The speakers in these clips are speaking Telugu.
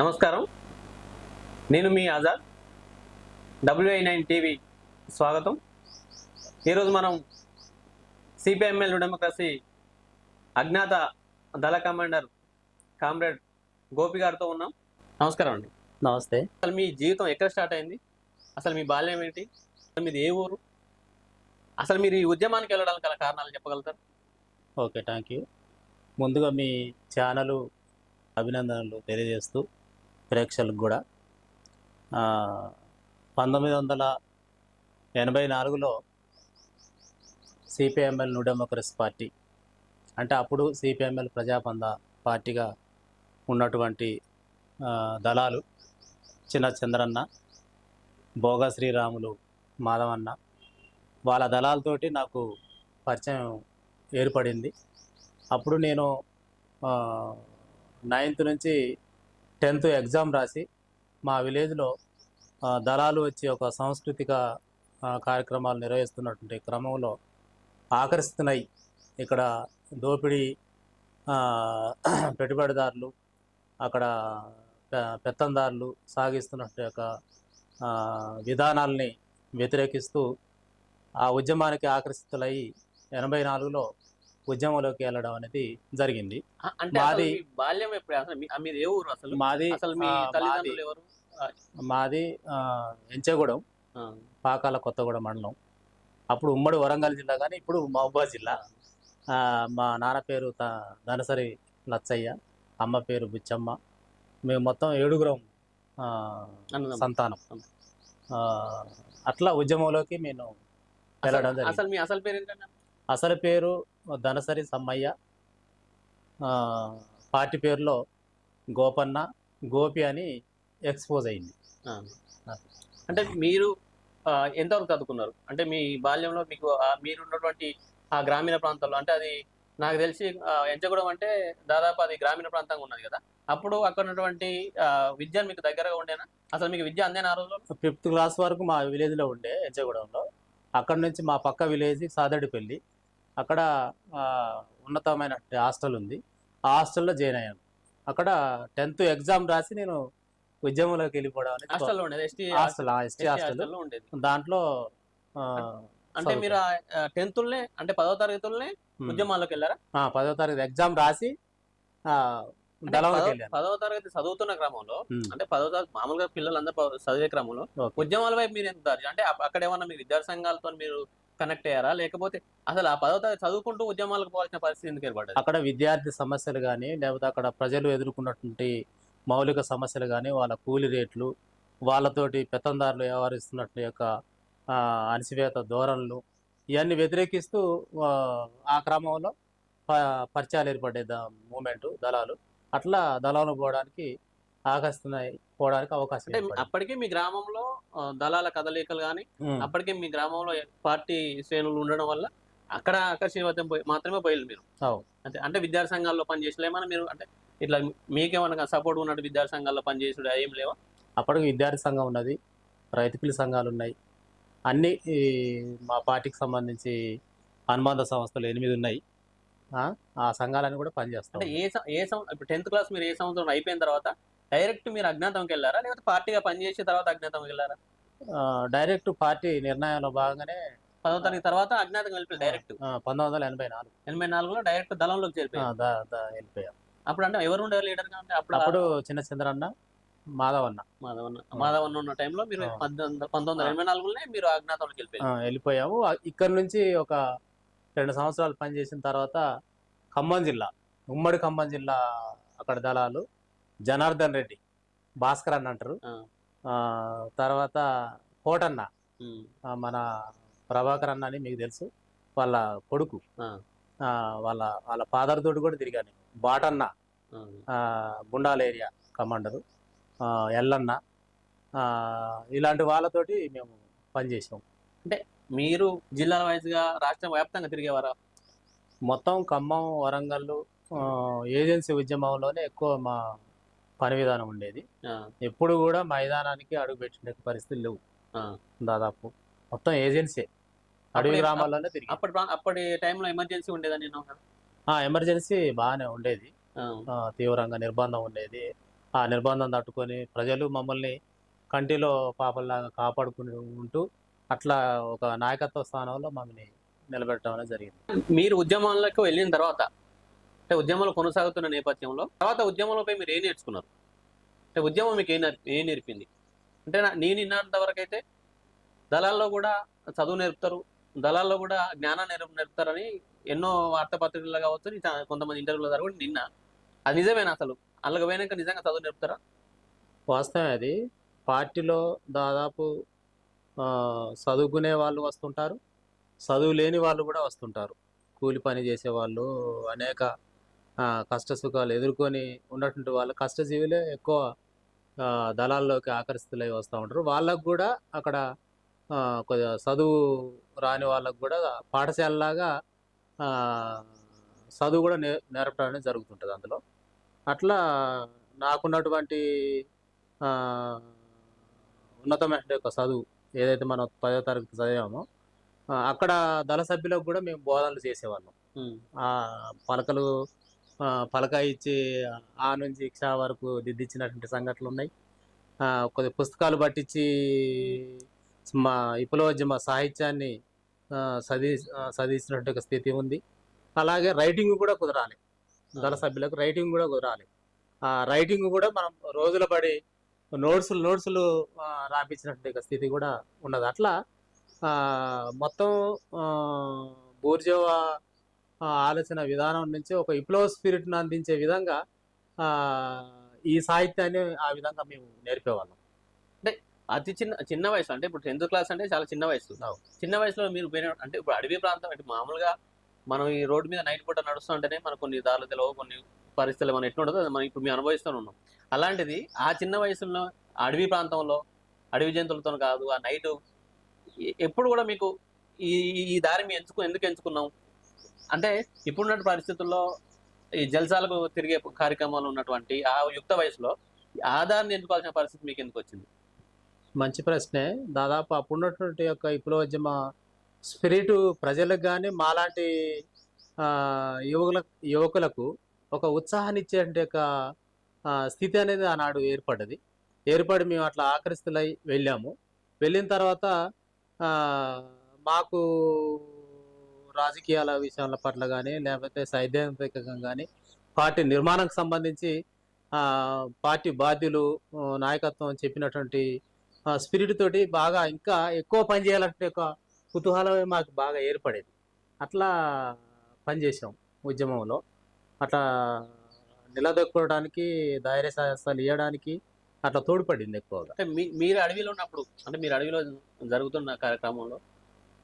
నమస్కారం. నేను మీ Azad. W I nine TV స్వాగతం. ఈరోజు మనం సిపిఎంఎల్ డెమోక్రసీ అజ్ఞాత దళ కమాండర్ కామ్రేడ్ గోపి గారితో ఉన్నాం. నమస్కారం అండి. నమస్తే. అసలు మీ జీవితం ఎక్కడ స్టార్ట్ అయింది? అసలు మీ బాల్యం ఏంటి? అసలు మీది ఏ ఊరు? అసలు మీరు ఈ ఉద్యమానికి వెళ్ళడానికి గల కారణాలు చెప్పగలుగుతారు? ఓకే థ్యాంక్ యూ ముందుగా మీ ఛానల్ అభినందనలు తెలియజేస్తూ ప్రేక్షకులకు కూడా. పంతొమ్మిది వందల ఎనభై నాలుగులో సిపిఎంఎల్ న్యూ డెమోక్రసీ పార్టీ అంటే అప్పుడు సిపిఎంఎల్ ప్రజాపంద పార్టీగా ఉన్నటువంటి దళాలు చిన్న చంద్రన్న భోగ శ్రీరాములు మాధవన్న వాళ్ళ దళాలతోటి నాకు పరిచయం ఏర్పడింది. అప్పుడు నేను నైన్త్ నుంచి టెన్త్ ఎగ్జామ్ రాసి మా విలేజ్లో దళాలు వచ్చి ఒక సాంస్కృతిక కార్యక్రమాలు నిర్వహిస్తున్నటువంటి క్రమంలో ఆకర్షిస్తున్నాయి ఇక్కడ దోపిడీ పెట్టుబడిదారులు అక్కడ పె- పెత్తందారులు సాగిస్తున్నట్టు యొక్క విధానాల్ని వ్యతిరేకిస్తూ ఆ ఉద్యమానికి ఆకర్షితులై ఎనభై నాలుగులో ఉద్యమంలోకి వెళ్ళడం అనేది జరిగింది. మాది- బాల్యం ఎప్పుడు? అసలు ఏ ఊరు అసలు? మాది అసలు మీ మాది తల్లిదండ్రులు ఎవరు? మాది ఆ, ఎంచెగూడెం పాకాల కొత్తగూడెం మండలం. అప్పుడు ఉమ్మడి వరంగల్ జిల్లా కానీ ఇప్పుడు మహబూబాద్ జిల్లా. మా నాన్న పేరు త ధనసరి లచ్చయ్య అమ్మ పేరు బుచ్చమ్మ. మేము మొత్తం ఏడుగురం. సంతానం. అట్లా ఉద్యమంలోకి నేను వెళ్ళడం అసలు- మీ పేరు అసలు పేరు ధనసరి సమ్మయ్య పార్టీ పేరులో గోపన్న గోపి అని ఎక్స్పోజ్ అయింది. అంటే మీరు ఎంతవరకు చదువుకున్నారు? అంటే మీ బాల్యంలో మీకు మీరు ఉన్నటువంటి ఆ గ్రామీణ ప్రాంతాల్లో అంటే అది నాకు తెలిసి ఎంచగూడెం అంటే దాదాపు అది గ్రామీణ ప్రాంతంగా ఉన్నది కదా? అప్పుడు అక్కడ ఉన్నటువంటి విద్య మీకు దగ్గరగా ఉండేనా? అసలు మీకు విద్య అందేనా ఆ రోజుల్లో? ఫిఫ్త్ క్లాస్ వరకు మా విలేజ్లో ఉండే ఎంచగూడెంలో. అక్కడ నుంచి మా పక్క విలేజ్ సాదడిపల్లి. అక్కడ ఆ, ఉన్నతమైన హాస్టల్ ఉంది ఆ హాస్టల్లో జాయిన్ అయ్యాను. అక్కడ టెన్త్ ఎగ్జామ్ రాసి నేను ఉద్యమంలోకి వెళ్ళిపోవడం అనేది హాస్టల్ ఎస్టీ హాస్టల్. దాంట్లో అంటే మీరు టెన్త్లనే అంటే పదో తరగతులనే ఉద్యమాల్లోకి వెళ్ళారా? పదో తరగతి ఎగ్జామ్ రాసి పదవ తరగతి చదువుతున్న క్రమంలో అంటే పదో తరగతి మామూలుగా పిల్లలందరూ చదివే క్రమంలో. ఉద్యమాల వైపు మీరు ఎంత అంటే అక్కడ ఏమన్నా మీరు విద్యార్థి సంఘాలతో మీరు కనెక్ట్ అయ్యారా? లేకపోతే అసలు ఆ పదో తరగతి చదువుకుంటూ ఉద్యమాలకు పోవాల్సిన పరిస్థితి ఎందుకు ఏర్పడ్డది? అక్కడ విద్యార్థి సమస్యలు కానీ లేకపోతే అక్కడ ప్రజలు ఎదుర్కొన్నటువంటి మౌలిక సమస్యలు కానీ వాళ్ళ కూలి రేట్లు వాళ్ళతోటి పెత్తందారులు వ్యవహరిస్తున్నట్టు యొక్క అణిసివేత ధోరణులు ఇవన్నీ వ్యతిరేకిస్తూ ఆ, క్రమంలో ప- పరిచయాలు ఏర్పడే ద మూమెంటు దళాలు. అట్లా దళాలు పోవడానికి ఆకర్షిస్తున్నాయి. పోవడానికి అవకాశం అంటే. అప్పటికే మీ గ్రామంలో దళాల కదలికలు కానీ అప్పటికే మీ గ్రామంలో పార్టీ శ్రేణులు ఉండడం వల్ల అక్కడ ఆకర్షణ మాత్రమే పోయారు మీరు. అంటే అంటే విద్యార్థి సంఘాల్లో పనిచేసలేమన్నా మీరు అంటే ఇట్లా మీకేమన్నా సపోర్ట్ ఉన్నట్టు విద్యార్థి సంఘాల్లో పనిచేసుడు ఏం లేవా? అప్పటికి విద్యార్థి సంఘం ఉన్నది రైతు కూలి సంఘాలు ఉన్నాయి. అన్ని మా పార్టీకి సంబంధించి అనుబంధ సంస్థలు ఎనిమిది ఉన్నాయి. ఆ, ఆ సంఘాలన్నీ కూడా పనిచేస్తాం అంటే ఏ ఏ సం ఇప్పుడు టెన్త్ క్లాస్ మీరు ఏ సంవత్సరం అయిపోయిన తర్వాత డైరెక్ట్ మీరు అజ్ఞాతంకి వెళ్ళారా? లేకపోతే పార్టీగా పనిచేసిన తర్వాత అజ్ఞాతంకి వెళ్ళారా? డైరెక్ట్ పార్టీ నిర్ణయంలో భాగంగానే పదో తరగతి తర్వాత అజ్ఞాతం వెళ్ళిపోయి డైరెక్ట్. పంతొమ్మిది వందల ఎనభై నాలుగు. ఎనభై నాలుగులో డైరెక్ట్ దళంలోకి వెళ్ళిపోయాం అప్పుడు అంటే ఎవరు ఉండేవారు లీడర్గా అప్పుడు అప్పుడు చిన్న చంద్రన్న మాధవన్న. మాధవన్న. మాధవన్న ఉన్న టైంలో మీరు పంతొమ్మిది వందల ఎనభై నాలుగులోనే మీరు అజ్ఞాతంలోకి వెళ్ళిపోయారు. వెళ్ళిపోయాము. ఇక్కడ నుంచి ఒక రెండు సంవత్సరాలు పనిచేసిన తర్వాత ఖమ్మం జిల్లా ఉమ్మడి ఖమ్మం జిల్లా అక్కడ దళాలు జనార్దన్ రెడ్డి భాస్కర్ అన్న అంటారు. తర్వాత కోటన్న మన ప్రభాకర్ అన్న అని మీకు తెలుసు. వాళ్ళ కొడుకు. వాళ్ళ వాళ్ళ ఫాదర్ తోటి కూడా తిరిగాను బాటన్న గుండాల ఏరియా కమాండరు. ఎల్లన్న. ఇలాంటి వాళ్ళతోటి మేము పనిచేసాం మీరు జిల్లాల వైజ్గా రాష్ట్రం వ్యాప్తంగా తిరిగేవారా? మొత్తం ఖమ్మం వరంగల్ ఏజెన్సీ ఉద్యమంలోనే ఎక్కువ మా పని విధానం ఉండేది. ఎప్పుడు కూడా మైదానానికి అడుగు పెట్టిన పరిస్థితులు లేవు. దాదాపు మొత్తం ఏజెన్సీ అడవి గ్రామాల్లోనే తిరిగి. అప్పటి అప్పటి టైంలో ఎమర్జెన్సీ ఉండేదని ఎమర్జెన్సీ బాగానే ఉండేది. తీవ్రంగా నిర్బంధం ఉండేది. ఆ నిర్బంధం తట్టుకొని ప్రజలు మమ్మల్ని కంటిలో పాపల్లాగా కాపాడుకుని ఉంటూ అట్లా ఒక నాయకత్వ స్థానంలో మమ్మల్ని నిలబెట్టడం అనేది జరిగింది. మీరు ఉద్యమాలకు వెళ్ళిన తర్వాత అంటే ఉద్యమంలో కొనసాగుతున్న నేపథ్యంలో తర్వాత ఉద్యమంలోపై మీరు ఏం నేర్చుకున్నారు? అంటే ఉద్యమం మీకు ఏం ఏం నేర్పింది? అంటే నేను విన్నంత వరకు అయితే దళాల్లో కూడా చదువు నేర్పుతారు దళాల్లో కూడా జ్ఞానాన్ని నేర్పు నేర్పుతారని ఎన్నో వార్తాపత్రికల్లో కావచ్చు కొంతమంది ఇంటర్వ్యూల ద్వారా కూడా నిన్న అది నిజమేనా అసలు? అందులోకి పోయినాక నిజంగా చదువు నేర్పుతారా? వాస్తవమే అది. పార్టీలో దాదాపు చదువుకునే వాళ్ళు వస్తుంటారు చదువు లేని వాళ్ళు కూడా వస్తుంటారు. కూలి పని చేసే వాళ్ళు అనేక కష్ట సుఖాలు ఎదుర్కొని ఉన్నటువంటి వాళ్ళు కష్టజీవులే ఎక్కువ దళాల్లోకి ఆకర్షితులై వస్తూ ఉంటారు. వాళ్ళకు కూడా అక్కడ కొద్దిగా చదువు రాని వాళ్ళకు కూడా పాఠశాలలాగా చదువు కూడా నే నేర్పడం జరుగుతుంటుంది అందులో. అట్లా నాకున్నటువంటి ఉన్నతమైన యొక్క చదువు ఏదైతే మనం పదో తరగతి చదివామో అక్కడ దళ సభ్యులకు కూడా మేము బోధనలు చేసేవాళ్ళం. పలకలు ఆ, పలక ఇచ్చి ఆ నుంచి క్ష వరకు దిద్దిచ్చినటువంటి సంఘటనలు ఉన్నాయి కొద్ది పుస్తకాలు పట్టించి మా విప్లవోద్యమ సాహిత్యాన్ని చదివి ఆ, చదివించినట్టు ఒక స్థితి ఉంది. అలాగే రైటింగ్ కూడా కుదరాలి. దళ సభ్యులకు రైటింగ్ కూడా కుదరాలి. ఆ రైటింగ్ కూడా మనం రోజుల పడి నోట్సులు నోట్సులు రాపించినటువంటి ఒక స్థితి కూడా ఉన్నది. అట్లా మొత్తం బూర్జోవా ఆలోచన విధానం నుంచి ఒక విప్లవ స్పిరిట్ను అందించే విధంగా ఆ, ఈ సాహిత్యాన్ని ఆ విధంగా మేము నేర్పేవాళ్ళం. అతి చిన్న చిన్న వయసు అంటే ఇప్పుడు టెన్త్ క్లాస్ అంటే చాలా చిన్న వయసు. చిన్న వయసులో మీరు పోయిన అంటే ఇప్పుడు అడవి ప్రాంతం అంటే మామూలుగా మనం ఈ రోడ్డు మీద నైట్ పూట నడుస్తుంటేనే మనకు కొన్ని దారులు తెలియవు కొన్ని పరిస్థితులు మనం ఎట్లా ఉంటుందో అది మనం ఇప్పుడు మేము అనుభవిస్తూనే ఉన్నాం. అలాంటిది ఆ చిన్న వయసులో అడవి ప్రాంతంలో అడవి జంతువులతో కాదు ఆ నైట్ ఎప్పుడు కూడా మీకు ఈ ఈ దారి మేము ఎంచుకు ఎందుకు ఎంచుకున్నాం? అంటే ఇప్పుడున్న పరిస్థితుల్లో ఈ జల్సాలకు తిరిగే కార్యక్రమాలు ఉన్నటువంటి ఆ యుక్త వయసులో ఆధార్ని దారిని ఎంచుకోవాల్సిన పరిస్థితి మీకు ఎందుకు వచ్చింది? మంచి ప్రశ్నే. దాదాపు అప్పుడున్నటువంటి యొక్క విప్లవోద్యమ స్పిరిట్ ప్రజలకు కానీ మాలాంటి యువకుల యువకులకు ఒక ఉత్సాహాన్ని ఇచ్చేటువంటి యొక్క స్థితి అనేది ఆనాడు ఏర్పడ్డది. ఏర్పడి మేము అట్లా ఆకర్షితులై వెళ్ళాము. వెళ్ళిన తర్వాత మాకు రాజకీయాల విషయాల పట్ల కానీ లేకపోతే సైద్ధాంతికంగా కానీ పార్టీ నిర్మాణంకి సంబంధించి పార్టీ బాధ్యులు నాయకత్వం చెప్పినటువంటి స్పిరిట్ తోటి బాగా ఇంకా ఎక్కువ పని చేయాలంటే ఒక కుతూహలమే మాకు బాగా ఏర్పడేది. అట్లా పనిచేసాం ఉద్యమంలో. అట్లా నిలదొక్కుకోవడానికి ధైర్య సాహసాలు ఇవ్వడానికి అట్లా తోడ్పడింది ఎక్కువగా. అంటే మీ మీరు అడవిలో ఉన్నప్పుడు అంటే మీరు అడవిలో జరుగుతున్న కార్యక్రమంలో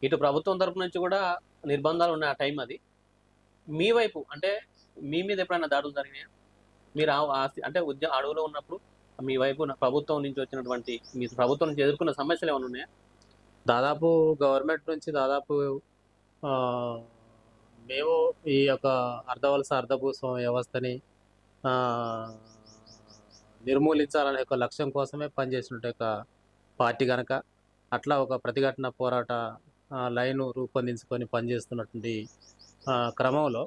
ఇటు ప్రభుత్వం తరపు నుంచి కూడా నిర్బంధాలు ఉన్న ఆ టైం అది. మీ వైపు అంటే మీ మీద ఎప్పుడైనా దాడులు జరిగినాయా? మీరు ఆ- అంటే ఉద్యమ అడవులో ఉన్నప్పుడు మీ వైపు నా- ప్రభుత్వం నుంచి వచ్చినటువంటి మీ ప్రభుత్వం నుంచి ఎదుర్కొన్న సమస్యలు ఏమైనా ఉన్నాయా? దాదాపు గవర్నమెంట్ నుంచి దాదాపు మేము ఈ యొక్క అర్ధవలస అర్ధభూసం వ్యవస్థని నిర్మూలించాలనే ఒక లక్ష్యం కోసమే పనిచేసినట్టు ఒక పార్టీ కనుక అట్లా ఒక ప్రతిఘటన పోరాట లైను రూపొందించుకొని పనిచేస్తున్నటువంటి క్రమంలో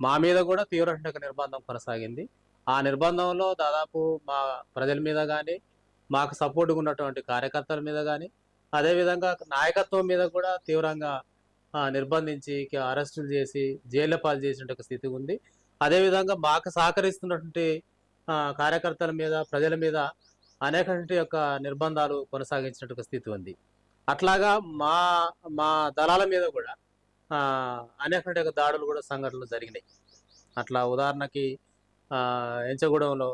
మా మీద కూడా తీవ్రమైన నిర్బంధం కొనసాగింది. ఆ నిర్బంధంలో దాదాపు మా ప్రజల మీద కానీ మాకు సపోర్ట్గా ఉన్నటువంటి కార్యకర్తల మీద కానీ అదేవిధంగా నాయకత్వం మీద కూడా తీవ్రంగా నిర్బంధించి అరెస్టులు చేసి జైళ్ళ పాలు చేసిన ఒక స్థితి ఉంది. అదేవిధంగా మాకు సహకరిస్తున్నటువంటి కార్యకర్తల మీద ప్రజల మీద అనేకటి యొక్క నిర్బంధాలు కొనసాగించినట్టు స్థితి ఉంది. అట్లాగా మా మా దళాల మీద కూడా యొక్క దాడులు కూడా సంఘటనలు జరిగినాయి. అట్లా ఉదాహరణకి ఎంచగూడెంలో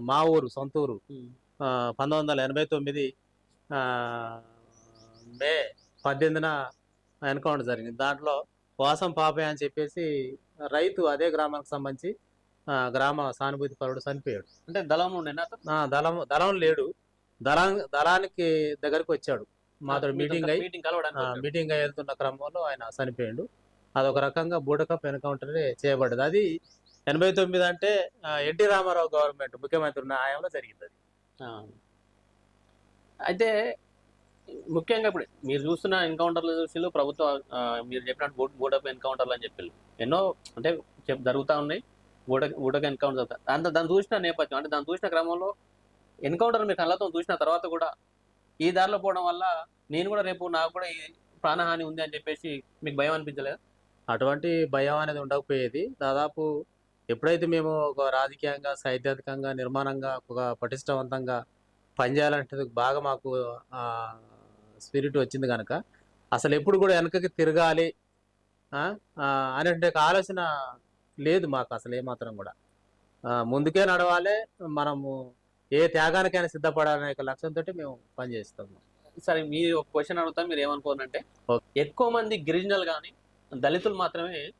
మా ఊరు సొంత ఊరు ఆ, పంతొమ్మిది వందల ఎనభై తొమ్మిది మే పద్దెనిమిదిన ఎన్కౌంటర్ జరిగింది. దాంట్లో వాసం పాపయ్య అని చెప్పేసి రైతు అదే గ్రామానికి సంబంధించి గ్రామ సానుభూతి పరుడు చనిపోయాడు. అంటే దళం? ఆ, దళం దళం లేడు. దళం దళానికి దగ్గరికి వచ్చాడు. మాతో మీటింగ్ అయ్యి మీటింగ్ కలవడానికి ఆ, వచ్చాడు. మీటింగ్ అయి వెళ్తున్న క్రమంలో ఆయన చనిపోయాడు. అదొక రకంగా బూటకప్ ఎన్కౌంటర్ చేయబడ్డది. అది ఎనభై తొమ్మిది అంటే ఎన్టీ రామారావు గవర్నమెంట్ ముఖ్యమంత్రి ఉన్న హయాంలో జరిగింది అది. అయితే ముఖ్యంగా ఇప్పుడు మీరు చూస్తున్న ఎన్కౌంటర్లు చూసి ప్రభుత్వం మీరు చెప్పినట్టు బోట్ బోటప్ ఎన్కౌంటర్లు అని చెప్పి ఎన్నో అంటే చెప్ జరుగుతూ ఉన్నాయి. ఊట ఊటకి ఎన్కౌంటర్ జరుగుతుంది అంత దాన్ని చూసిన నేపథ్యం అంటే దాన్ని చూసిన క్రమంలో ఎన్కౌంటర్ మీరు కళ్ళతో చూసిన తర్వాత కూడా ఈ దారిలో పోవడం వల్ల నేను కూడా రేపు నాకు కూడా ఈ ప్రాణహాని ఉంది అని చెప్పేసి మీకు భయం అనిపించలేదు? అటువంటి భయం అనేది ఉండకపోయేది. దాదాపు ఎప్పుడైతే మేము ఒక రాజకీయంగా సైద్ధాంతికంగా నిర్మాణంగా ఒక పటిష్టవంతంగా పనిచేయాలంటే బాగా మాకు స్పిరిట్ వచ్చింది కనుక అసలు ఎప్పుడు కూడా వెనకకి తిరగాలి ఆ, అనేటువంటి ఆలోచన లేదు మాకు అసలు ఏమాత్రం కూడా. ముందుకే నడవాలి మనము ఏ త్యాగానికైనా సిద్ధపడాలనే లక్ష్యంతో మేము పనిచేస్తాము. సరే మీరు ఒక క్వశ్చన్ అడుగుతా మీరు ఏమనుకోనంటే. ఎక్కువ మంది గిరిజనులు కానీ దళితులు మాత్రమే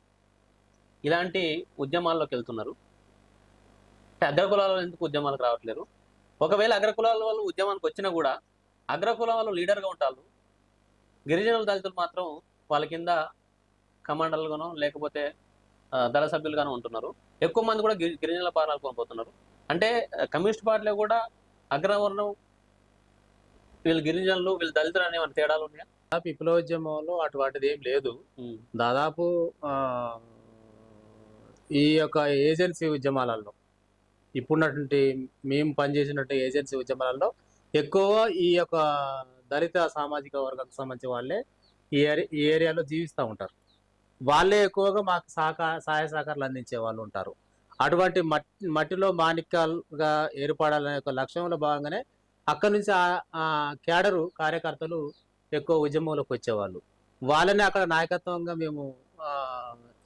ఇలాంటి ఉద్యమాల్లోకి వెళ్తున్నారు. అగ్రకులాల ఎందుకు ఉద్యమాలకు రావట్లేరు ఒకవేళ అగ్రకులాల వాళ్ళు ఉద్యమానికి వచ్చినా కూడా అగ్రకులం వాళ్ళు లీడర్గా ఉంటారు గిరిజనుల దళితులు మాత్రం వాళ్ళ కింద కమాండర్లుగానో లేకపోతే దళ సభ్యులుగానో ఉంటున్నారు. ఎక్కువ మంది కూడా గిరి- గిరిజనుల పాలనకు పంపుతున్నారు అంటే కమ్యూనిస్ట్ పార్టీలో కూడా అగ్రవర్ణం వీళ్ళు గిరిజనులు వీళ్ళు దళితులు అనే తేడాలు ఉన్నాయా? దాదాపు విప్లవోద్యమంలో అటువంటిది ఏం లేదు. దాదాపు ఈ యొక్క ఏజెన్సీ ఉద్యమాలలో ఇప్పుడున్నటువంటి మేము పనిచేసినట్టు ఏజెన్సీ ఉద్యమాలలో ఎక్కువ ఈ యొక్క దళిత సామాజిక వర్గానికి సంబంధించిన వాళ్ళే ఈ ఈ ఏరియాలో జీవిస్తూ ఉంటారు. వాళ్ళే ఎక్కువగా మాకు సహకార సహాయ సహకారాలు అందించే వాళ్ళు ఉంటారు. అటువంటి మట్టి మట్టిలో మాణిక్యాలుగా ఏర్పడాలనే ఒక లక్ష్యంలో భాగంగానే అక్కడి నుంచి ఆ- కేడరు క్యాడరు కార్యకర్తలు ఎక్కువ ఉద్యమంలోకి వచ్చేవాళ్ళు. వాళ్ళని అక్కడ నాయకత్వంగా మేము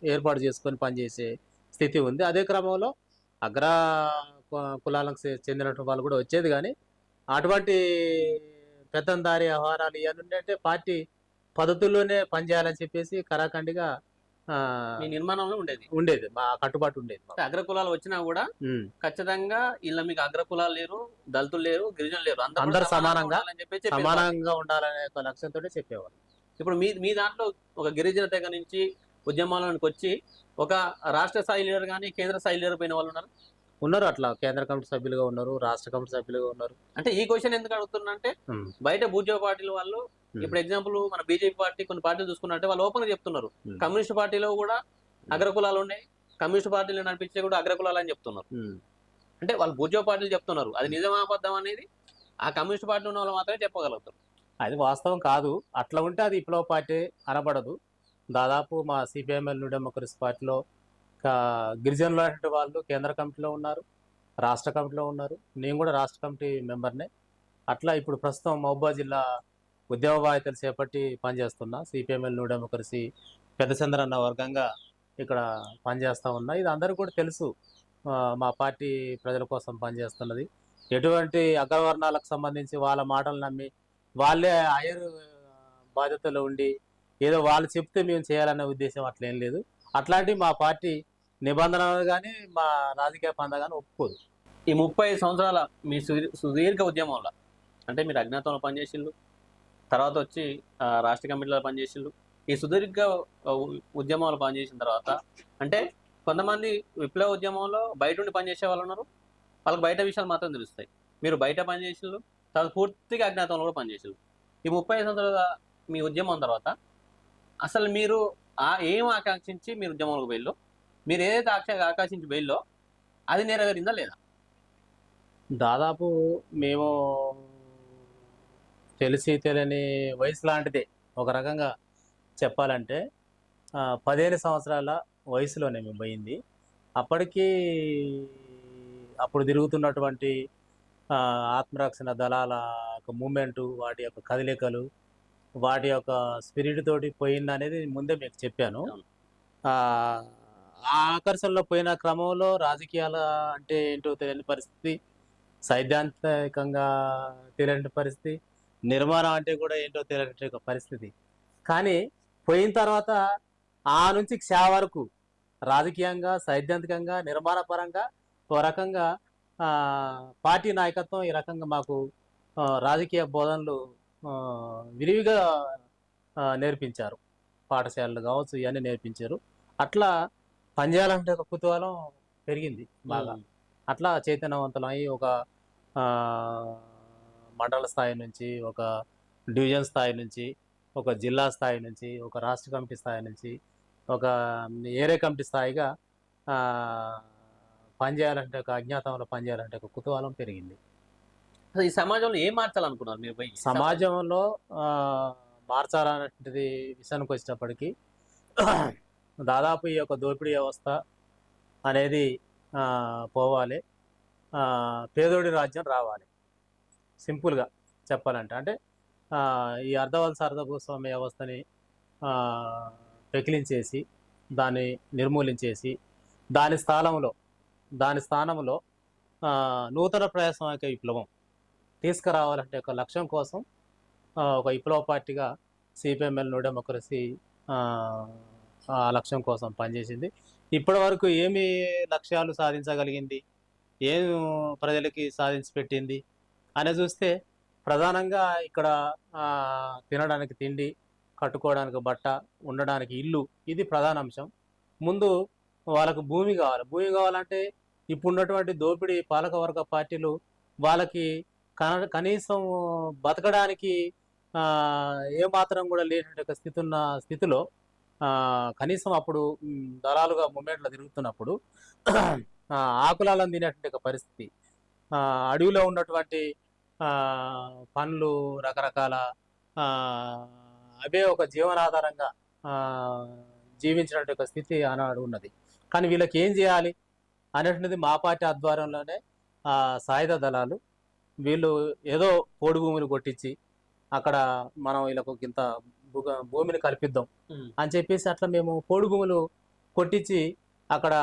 ఏర్పాటు చేసుకొని పనిచేసే స్థితి ఉంది. అదే క్రమంలో అగ్ర కులాలకు చెందినటువంటి వాళ్ళు కూడా వచ్చేది కానీ అటువంటి పెత్తందారి వ్యవహారాలు ఇవన్నీ అంటే పార్టీ పద్ధతుల్లోనే పనిచేయాలని చెప్పేసి కరాఖండిగా మీ నిర్మాణంలో ఉండేది ఉండేది మా కట్టుబాటు ఉండేది అగ్రకులాలు వచ్చినా కూడా. ఖచ్చితంగా ఇలా మీకు అగ్రకులాలు లేరు దళితులు లేరు గిరిజనులు లేరు అందరూ సమానంగా, చెప్పేవారు. సమానంగా ఉండాలనే ఒక లక్ష్యంతో చెప్పేవాళ్ళు ఇప్పుడు మీ మీ దాంట్లో ఒక గిరిజన తెగ నుంచి ఉద్యమాలకు వచ్చి ఒక రాష్ట్ర స్థాయి లీడర్ కానీ కేంద్ర స్థాయి లీడర్ పోయిన వాళ్ళు ఉన్నారు ఉన్నారు అట్లా కేంద్ర కమిటీ సభ్యులుగా ఉన్నారు రాష్ట్ర కమిటీ సభ్యులుగా ఉన్నారు అంటే ఈ క్వశ్చన్ ఎందుకు అడుగుతున్నా అంటే. బయట భూజో పార్టీల వాళ్ళు. ఇప్పుడు ఎగ్జాంపుల్ మన బీజేపీ పార్టీ కొన్ని పార్టీలు చూసుకున్నట్టే వాళ్ళు ఓపెన్గా చెప్తున్నారు. కమ్యూనిస్ట్ పార్టీలో కూడా అగ్రకులాలు ఉన్నాయి కమ్యూనిస్ట్ పార్టీలు నడిపించే కూడా అగ్రకులాలు అని చెప్తున్నారు. అంటే వాళ్ళు భూజో పార్టీలు చెప్తున్నారు. అది నిజమా అబద్ధం అనేది ఆ కమ్యూనిస్ట్ పార్టీ ఉన్న వాళ్ళు మాత్రమే చెప్పగలుగుతారు. అది వాస్తవం కాదు. అట్లా ఉంటే అది విప్లవ పార్టీ అనబడదు. దాదాపు మా సిపిఎంఎల్ న్యూ డెమోక్రసీ పార్టీలో గిరిజనులు లాంటి వాళ్ళు కేంద్ర కమిటీలో ఉన్నారు రాష్ట్ర కమిటీలో ఉన్నారు. నేను కూడా రాష్ట్ర కమిటీ మెంబర్నే. అట్లా ఇప్పుడు ప్రస్తుతం మహబూబాద్ జిల్లా ఉద్యమ బాధ్యతలు చేపట్టి పనిచేస్తున్నా సిపిఎంఎల్ న్యూ డెమోక్రసీ పెద్దచంద్ర అన్న వర్గంగా ఇక్కడ పనిచేస్తూ ఉన్నా. ఇది అందరికీ కూడా తెలుసు. మా పార్టీ ప్రజల కోసం పనిచేస్తున్నది. ఎటువంటి అగ్రవర్ణాలకు సంబంధించి వాళ్ళ మాటలు నమ్మి వాళ్ళే హైయర్ బాధ్యతలో ఉండి ఏదో వాళ్ళు చెప్తే మేము చేయాలనే ఉద్దేశం అట్లేం ఏం లేదు. అట్లాంటి మా పార్టీ నిబంధనలు కానీ మా రాజకీయ పంద కానీ ఒప్పుకోదు. ఈ ముప్పై సంవత్సరాల మీ సుదీర్ఘ ఉద్యమంలో అంటే మీరు అజ్ఞాతంలో పనిచేసిండు తర్వాత వచ్చి రాష్ట్ర కమిటీలో పనిచేసిళ్ళు ఈ సుదీర్ఘ ఉ- ఉద్యమంలో పనిచేసిన తర్వాత అంటే కొంతమంది విప్లవ ఉద్యమంలో బయట ఉండి పనిచేసే వాళ్ళు ఉన్నారు వాళ్ళకి బయట విషయాలు మాత్రం తెలుస్తాయి. మీరు బయట పనిచేసిళ్ళు తర్వాత పూర్తిగా అజ్ఞాతంలో కూడా పనిచేసిళ్ళు ఈ ముప్పై సంవత్సరాల మీ ఉద్యమం తర్వాత అసలు మీరు ఆ ఏం ఆకాంక్షించి మీరు ఉద్యమంలోకి వెళ్ళో మీరు ఏదైతే ఆక్ష ఆకాంక్షించి వెళ్ళో అది నెరవేరిందా లేదా? దాదాపు మేము తెలిసి తెలియని వయసు లాంటిదే. ఒక రకంగా చెప్పాలంటే పదిహేను సంవత్సరాల వయసులోనే మేము పోయింది. అప్పటికి అప్పుడు తిరుగుతున్నటువంటి ఆత్మరక్షణ దళాల యొక్క మూమెంట్ వాటి యొక్క కదలికలు వాటి యొక్క స్పిరిట్ తోటి పోయింది అనేది ముందే మీకు చెప్పాను. ఆ ఆకర్షణలో పోయిన క్రమంలో రాజకీయాల అంటే ఏంటో తెలియని పరిస్థితి సైద్ధాంతికంగా తెలియని పరిస్థితి నిర్మాణం అంటే కూడా ఏంటో తెలియని ఒక పరిస్థితి. కానీ పోయిన తర్వాత ఆ నుంచి క్షా వరకు రాజకీయంగా సైద్ధాంతికంగా నిర్మాణ పరంగా ఓ రకంగా ఆ, పార్టీ నాయకత్వం ఈ రకంగా మాకు రాజకీయ బోధనలు విరివిగా నేర్పించారు. పాఠశాలలు కావచ్చు ఇవన్నీ నేర్పించారు. అట్లా పనిచేయాలంటే ఒక కుతూహలం పెరిగింది బాగా. అట్లా చైతన్యవంతులై ఒక ఆ, మండల స్థాయి నుంచి ఒక డివిజన్ స్థాయి నుంచి ఒక జిల్లా స్థాయి నుంచి ఒక రాష్ట్ర కమిటీ స్థాయి నుంచి ఒక ఏరియా కమిటీ స్థాయిగా పనిచేయాలంటే ఒక అజ్ఞాతంలో పనిచేయాలంటే ఒక కుతూహలం పెరిగింది. ఈ సమాజంలో ఏం మార్చాలనుకున్నారు మీరు పోయి? సమాజంలో ఆ, మార్చాలనేటువంటిది విషయానికి వచ్చినప్పటికీ దాదాపు ఈ యొక్క దోపిడీ వ్యవస్థ అనేది పోవాలి. పేదోడి రాజ్యం రావాలి. సింపుల్గా చెప్పాలంటే అంటే ఆ, ఈ అర్ధవలస అర్ధభూస్వామ్య వ్యవస్థని పెకిలించేసి దాన్ని నిర్మూలించేసి దాని స్థానంలో దాని స్థానంలో నూతన ప్రజాస్వామిక విప్లవం తీసుకురావాలంటే ఒక లక్ష్యం కోసం ఒక విప్లవ పార్టీగా సిపిఎంఎల్ నో డెమోక్రసీ ఆ లక్ష్యం కోసం పనిచేసింది. ఇప్పటి వరకు ఏమి లక్ష్యాలు సాధించగలిగింది? ఏం ప్రజలకి సాధించి పెట్టింది? అని చూస్తే ప్రధానంగా ఇక్కడ తినడానికి తిండి కట్టుకోవడానికి బట్ట ఉండడానికి ఇల్లు ఇది ప్రధాన అంశం. ముందు వాళ్ళకు భూమి కావాలి. భూమి కావాలంటే ఇప్పుడు ఉన్నటువంటి దోపిడీ పాలకవర్గ పార్టీలు వాళ్ళకి కనీసం బతకడానికి ఏమాత్రం కూడా లేనటువంటి ఒక స్థితి ఉన్న స్థితిలో కనీసం అప్పుడు దళాలుగా మూమెంట్లో తిరుగుతున్నప్పుడు ఆకులాలను తినేటువంటి ఒక పరిస్థితి. అడవిలో ఉన్నటువంటి పండ్లు రకరకాల ఆ, అవే ఒక జీవనాధారంగా ఆ, జీవించినటువంటి ఒక స్థితి ఆనాడు ఉన్నది. కానీ వీళ్ళకి ఏం చేయాలి? అనేటువంటిది మా పార్టీ ఆధ్వర్యంలోనే ఆ సాయుధ దళాలు వీళ్ళు ఏదో పోడు భూమిని కొట్టించి అక్కడ మనం వీళ్ళకు ఇంత భూమిని కల్పిద్దాం. అని చెప్పేసి అట్లా మేము పోడు భూములు కొట్టించి అక్కడ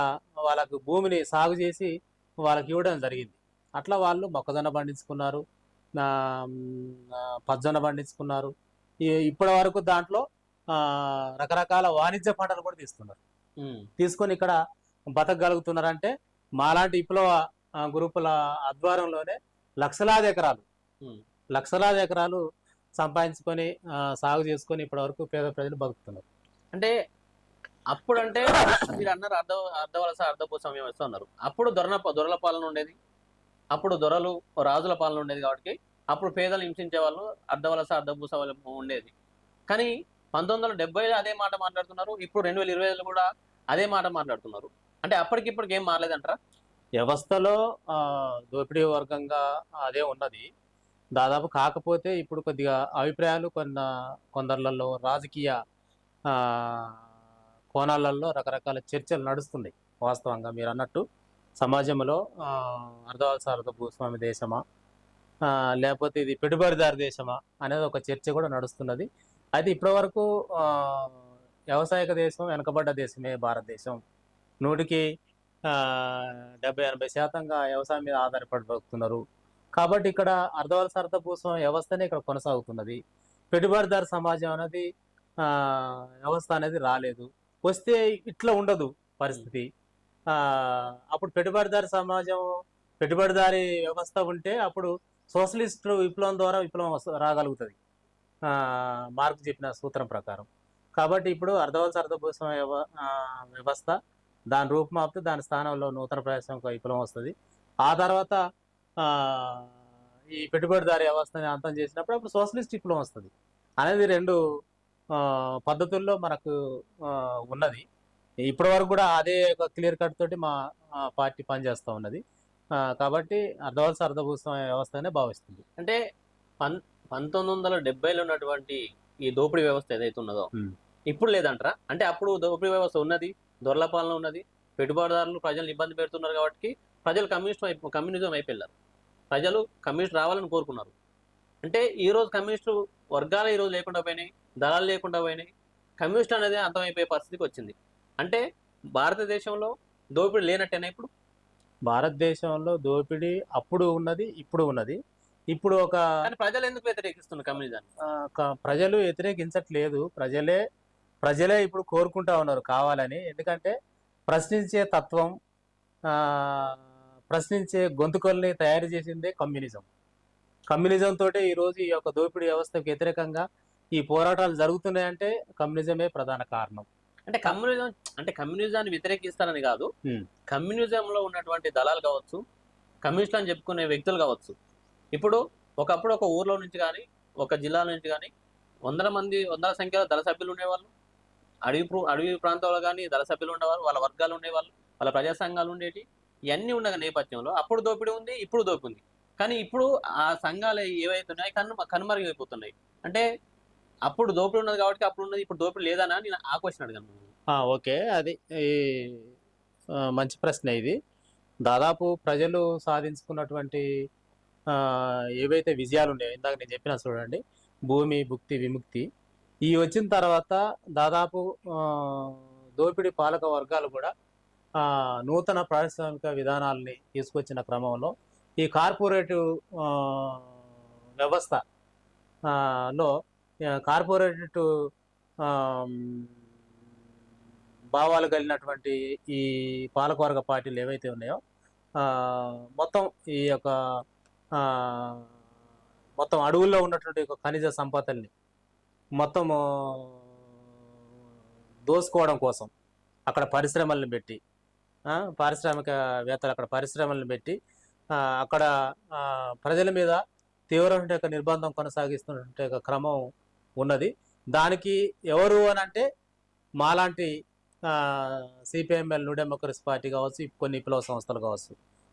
వాళ్ళకు భూమిని సాగు చేసి వాళ్ళకి ఇవ్వడం జరిగింది. అట్లా వాళ్ళు మొక్కజొన్న పండించుకున్నారు. పజ్జొన్న పండించుకున్నారు. ఈ- ఇప్పటి వరకు దాంట్లో రకరకాల వాణిజ్య పంటలు కూడా తీస్తున్నారు. ఉమ్. తీసుకొని ఇక్కడ బతకగలుగుతున్నారంటే మాలాంటి విప్లవ గ్రూపుల ఆధ్వర్యంలోనే లక్షలాది ఎకరాలు. లక్షలాది ఎకరాలు సంపాదించుకొని సాగు చేసుకొని ఇప్పటి వరకు పేద ప్రజలు బతుకుతున్నారు. అంటే అప్పుడు అంటే మీరు అన్నారు అర్ధ అర్ధవలస అర్ధభూస్వామ్యం వ్యవస్థ అన్నారు అప్పుడు దొరల దొరల పాలన ఉండేది? అప్పుడు దొరలు రాజుల పాలన ఉండేది కాబట్టి అప్పుడు పేదలు హింసించే వాళ్ళు అర్ధవలస అర్ధభూస ఉండేది. కానీ పంతొమ్మిది వందల డెబ్బైలో అదే మాట మాట్లాడుతున్నారు. ఇప్పుడు రెండు వేల ఇరవై ఐదులో కూడా అదే మాట మాట్లాడుతున్నారు. అంటే అప్పటికిప్పటికి ఏం మారలేదంటారా? వ్యవస్థలో దోపిడీ వర్గంగా అదే ఉన్నది. దాదాపు కాకపోతే ఇప్పుడు కొద్దిగా అభిప్రాయాలు కొన్న కొందర్లలో రాజకీయ కోణాలలో రకరకాల చర్చలు నడుస్తున్నాయి. వాస్తవంగా మీరు అన్నట్టు సమాజంలో ఆ, భూస్వామి దేశమా లేకపోతే ఇది పెట్టుబడిదారు దేశమా అనేది ఒక చర్చ కూడా నడుస్తున్నది. అయితే ఇప్పటివరకు వ్యవసాయక దేశం వెనుకబడ్డ దేశమే భారతదేశం. నూటికి డెబ్బై ఎనభై శాతంగా వ్యవసాయం మీద ఆధారపడి బతుకుతున్నారు కాబట్టి ఇక్కడ అర్ధవలస అర్ధ భూస్వామ్య వ్యవస్థనే ఇక్కడ కొనసాగుతున్నది. పెట్టుబడిదారు సమాజం అనేది వ్యవస్థ అనేది రాలేదు. వస్తే ఇట్లా ఉండదు పరిస్థితి. అప్పుడు పెట్టుబడిదారి సమాజం పెట్టుబడిదారి వ్యవస్థ ఉంటే అప్పుడు సోషలిస్ట్ విప్లవం ద్వారా విప్లవం వస్త- రాగలుగుతుంది. మార్క్ చెప్పిన సూత్రం ప్రకారం. కాబట్టి ఇప్పుడు అర్ధవలస అర్ధభూషణ వ్యవ- వ్యవస్థ దాని రూపుమాపితే దాని స్థానంలో నూతన ప్రవేశం విప్లవం వస్తుంది. ఆ తర్వాత ఈ పెట్టుబడిదారి వ్యవస్థని అంతం చేసినప్పుడు అప్పుడు సోషలిస్ట్ విప్లవం వస్తుంది. అనేది రెండు పద్ధతుల్లో మనకు ఉన్నది. ఇప్పటి వరకు కూడా అదే ఒక క్లియర్ కట్ తోటి మా పార్టీ పనిచేస్తూ ఉన్నది. కాబట్టి అర్ధవలస అర్ధభూస్వామ్య వ్యవస్థనే భావిస్తుంది. అంటే పం పంతొమ్మిది వందల డెబ్బైలో ఉన్నటువంటి ఈ దోపిడీ వ్యవస్థ ఏదైతే ఉన్నదో. ఇప్పుడు లేదంటారా? అంటే అప్పుడు దోపిడీ వ్యవస్థ ఉన్నది దొరల పాలన ఉన్నది పెట్టుబడిదారులు ప్రజలను ఇబ్బంది పెడుతున్నారు కాబట్టి ప్రజలు కమ్యూనిస్ట్ వైపు కమ్యూనిజం వెళ్ళారు. ప్రజలు కమ్యూనిస్ట్ రావాలని కోరుకున్నారు. అంటే ఈ రోజు కమ్యూనిస్టు వర్గాలు ఈ రోజు లేకుండా పోయినాయి దళాలు లేకుండా పోయినాయి. కమ్యూనిస్ట్ అనేది అంతమైపోయే పరిస్థితికి వచ్చింది. అంటే భారతదేశంలో దోపిడీ లేనట్టేనా ఇప్పుడు? భారతదేశంలో దోపిడీ అప్పుడు ఉన్నది ఇప్పుడు ఉన్నది. ఇప్పుడు ఒక ప్రజలు ఎందుకు వ్యతిరేకిస్తున్నారు కమ్యూనిజాన్ని? ప్రజలు వ్యతిరేకించట్లేదు. ప్రజలే ప్రజలే ఇప్పుడు కోరుకుంటా ఉన్నారు కావాలని. ఎందుకంటే ప్రశ్నించే తత్వం ప్రశ్నించే గొంతుకల్ని తయారు చేసిందే కమ్యూనిజం. కమ్యూనిజం తోటే ఈరోజు ఈ యొక్క దోపిడీ వ్యవస్థకు వ్యతిరేకంగా ఈ పోరాటాలు జరుగుతున్నాయంటే కమ్యూనిజమే ప్రధాన కారణం. అంటే కమ్యూనిజం అంటే కమ్యూనిజాన్ని వ్యతిరేకిస్తారని కాదు. Hmm. కమ్యూనిజంలో ఉన్నటువంటి దళాలు కావచ్చు కమ్యూనిస్టులు అని చెప్పుకునే వ్యక్తులు కావచ్చు. ఇప్పుడు ఒకప్పుడు ఒక ఊర్లో నుంచి కానీ ఒక జిల్లా నుంచి కానీ వందల మంది వందల సంఖ్యలో దళ సభ్యులు ఉండేవాళ్ళు. అడవి అడవి ప్రాంతాల్లో కానీ దళ సభ్యులు ఉండేవారు వాళ్ళ వర్గాలు ఉండేవాళ్ళు వాళ్ళ ప్రజా సంఘాలు ఉండేటి ఇవన్నీ ఉన్న నేపథ్యంలో అప్పుడు దోపిడీ ఉంది ఇప్పుడు దోపిడీ ఉంది. కానీ ఇప్పుడు ఆ సంఘాలు ఏవైతే ఉన్నాయో కను కనుమరుగైపోతున్నాయి. అంటే అప్పుడు దోపిడీ ఉన్నది కాబట్టి అప్పుడు ఉన్నది ఇప్పుడు దోపిడి లేదనా నేను ఆ క్వశ్చన్ అడిగాను. ఓకే. అది ఈ, మంచి ప్రశ్న ఇది. దాదాపు ప్రజలు సాధించుకున్నటువంటి ఏవైతే విజయాలు ఉన్నాయో ఇందాక నేను చెప్పిన చూడండి భూమి భుక్తి విముక్తి ఈ వచ్చిన తర్వాత దాదాపు దోపిడీ పాలక వర్గాలు కూడా నూతన పారిశ్రామిక విధానాలని తీసుకొచ్చిన క్రమంలో ఈ కార్పొరేట్ వ్యవస్థ లో కార్పొరేట్ భావాలు కలిగినటువంటి ఈ పాలకవర్గ పార్టీలు ఏవైతే ఉన్నాయో మొత్తం ఈ యొక్క మొత్తం అడవుల్లో ఉన్నటువంటి ఒక ఖనిజ సంపదల్ని మొత్తం దోసుకోవడం కోసం అక్కడ పరిశ్రమలను పెట్టి పారిశ్రామికవేత్తలు అక్కడ పరిశ్రమలను పెట్టి అక్కడ ప్రజల మీద తీవ్రమైన యొక్క నిర్బంధం కొనసాగిస్తున్నటువంటి ఒక క్రమం ఉన్నది. దానికి ఎవరు అని అంటే మాలాంటి సిపిఎంఎల్ న్యూ డెమోక్రసీ పార్టీ కావచ్చు కొన్ని విప్లవ సంస్థలు కావచ్చు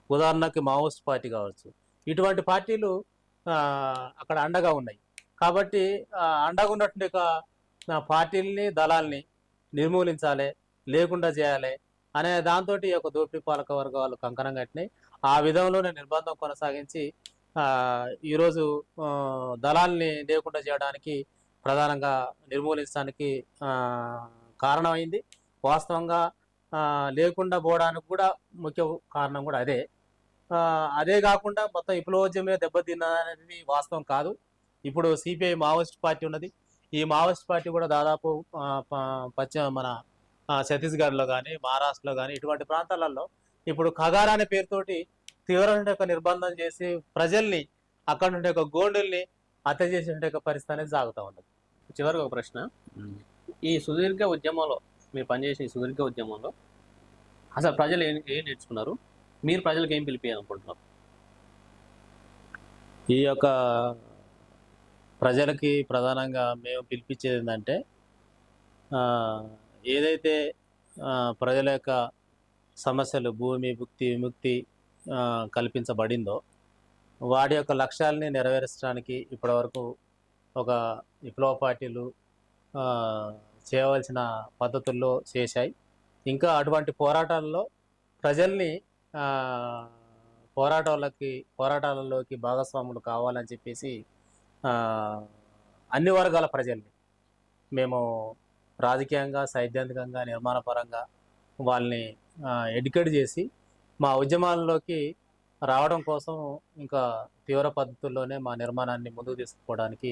ఉదాహరణకి మావోయిస్ట్ పార్టీ కావచ్చు. ఇటువంటి పార్టీలు అక్కడ అండగా ఉన్నాయి. కాబట్టి అండగా ఉన్నటువంటి ఒక దళాలని దళాల్ని నిర్మూలించాలి లేకుండా చేయాలి అనే దాంతో ఈ యొక్క దోపిడీ పాలక వర్గాలు కంకణం కట్టినాయి. ఆ విధంలోనే నిర్బంధం కొనసాగించి ఈరోజు దళాలని దళాల్ని లేకుండా చేయడానికి ప్రధానంగా నిర్మూలించడానికి కారణమైంది. వాస్తవంగా లేకుండా పోవడానికి కూడా ముఖ్య కారణం కూడా అదే. అదే కాకుండా మొత్తం విప్లవోద్యమే దెబ్బతిన్నది వాస్తవం కాదు. ఇప్పుడు సిపిఐ మావోయిస్ట్ పార్టీ ఉన్నది. ఈ మావోయిస్ట్ పార్టీ కూడా దాదాపు పశ్చిమ మన ఛత్తీస్గఢ్లో కానీ మహారాష్ట్రలో కానీ ఇటువంటి ప్రాంతాలలో ఇప్పుడు ఖగారా అనే పేరుతోటి తీవ్రమైన యొక్క నిర్బంధం చేసి ప్రజల్ని అక్కడ నుండి ఒక గోండుల్ని హత్య చేసే యొక్క పరిస్థితి అనేది సాగుతూ ఉన్నది. చివరికి ఒక ప్రశ్న. ఈ సుదీర్ఘ ఉద్యమంలో మీరు పనిచేసిన ఈ సుదీర్ఘ ఉద్యమంలో అసలు ప్రజలు ఏం ఏం నేర్చుకున్నారు? మీరు ప్రజలకు ఏం పిలిపియాలనుకుంటున్నారు ఈ యొక్క ప్రజలకి ప్రధానంగా మేము పిలిపించేది ఏంటంటే ఏదైతే ప్రజల యొక్క సమస్యలు భూమి భుక్తి విముక్తి కల్పించబడిందో వాటి యొక్క లక్ష్యాలని నెరవేర్చడానికి ఇప్పటివరకు ఒక విప్లవ పార్టీలు చేయవలసిన పద్ధతుల్లో చేశాయి. ఇంకా అటువంటి పోరాటాల్లో ప్రజల్ని పోరాటాలకి పోరాటాలలోకి భాగస్వాములు కావాలని చెప్పేసి అన్ని వర్గాల ప్రజల్ని మేము రాజకీయంగా సైద్ధాంతికంగా నిర్మాణపరంగా వాళ్ళని ఎడ్యుకేట్ చేసి మా ఉద్యమాల్లోకి రావడం కోసం ఇంకా తీవ్ర పద్ధతుల్లోనే మా నిర్మాణాన్ని ముందుకు తీసుకుపోవడానికి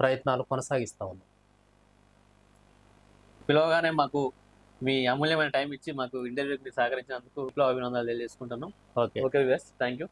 ప్రయత్నాలు కొనసాగిస్తూ ఉన్నాం. పిలవగానే మాకు మీ అమూల్యమైన టైం ఇచ్చి మాకు ఇంటర్వ్యూకి సహకరించినందుకు అభినందనలు తెలియజేసుకుంటున్నాం. ఓకే. Okay thank you